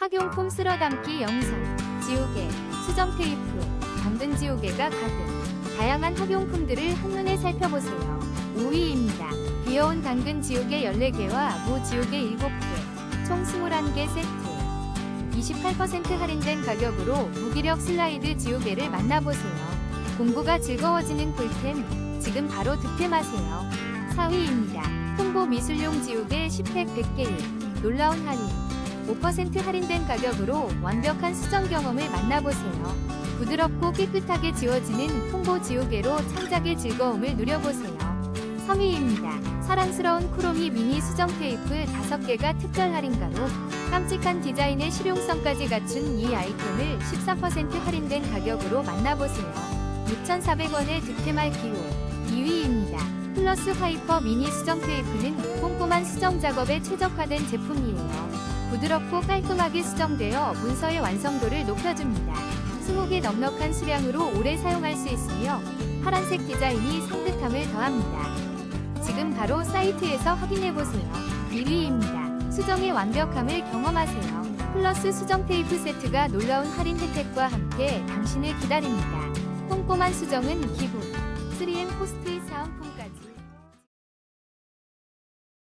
학용품 쓸어 담기 영상, 지우개, 수정 테이프, 당근 지우개가 가득. 다양한 학용품들을 한눈에 살펴보세요. 5위입니다. 귀여운 당근 지우개 14개와 모 지우개 7개, 총 21개 세트. 28% 할인된 가격으로 무기력 슬라이드 지우개를 만나보세요. 공부가 즐거워지는 꿀템, 지금 바로 득템하세요. 4위입니다. 통보 미술용 지우개 10팩 100개에 놀라운 할인. 5% 할인된 가격으로 완벽한 수정 경험을 만나보세요. 부드럽고 깨끗하게 지워지는 통보 지우개로 창작의 즐거움을 누려보세요. 3위입니다. 사랑스러운 크로미 미니 수정 테이프 5개가 특별 할인가로 깜찍한 디자인의 실용성까지 갖춘 이 아이템을 14% 할인된 가격으로 만나보세요. 6,400원의 득템할 기호 2위입니다. 플러스 하이퍼 미니 수정 테이프는 꼼꼼한 수정 작업에 최적화된 제품이에요. 부드럽고 깔끔하게 수정되어 문서의 완성도를 높여줍니다. 20개 넉넉한 수량으로 오래 사용할 수 있으며 파란색 디자인이 산뜻함을 더합니다. 지금 바로 사이트에서 확인해보세요. 1위입니다. 수정의 완벽함을 경험하세요. 플러스 수정 테이프 세트가 놀라운 할인 혜택과 함께 당신을 기다립니다. 꼼꼼한 수정은 기본. 3M 포스트잇 사은품